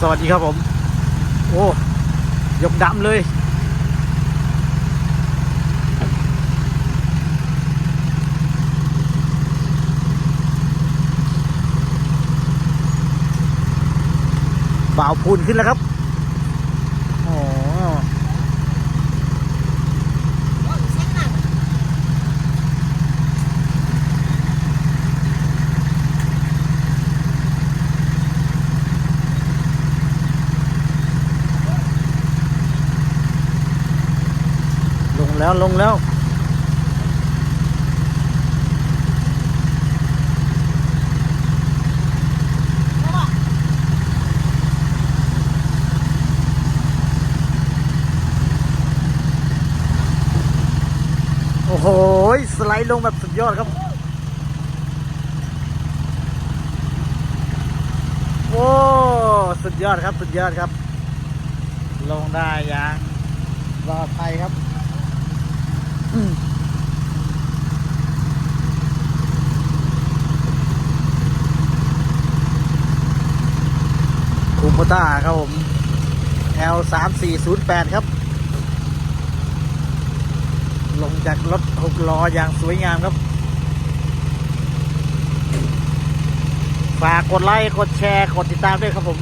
สวัสดีครับผม โอ้ยกดำเลย บ่าวพูนขึ้นแล้วครับ โอ้ลง แล้วลงแล้วโอ้โห สไลด์ลงแบบสุดยอดครับ โอ้สุดยอดครับ สุดยอดครับ ลงได้อย่างปลอดภัยครับ คูโบต้าครับผม L 3 4 0 8ครับ ลงจากรถหกล้ออย่างสวยงามครับ ฝากกดไลค์ กดแชร์ กดติดตามด้วยครับผม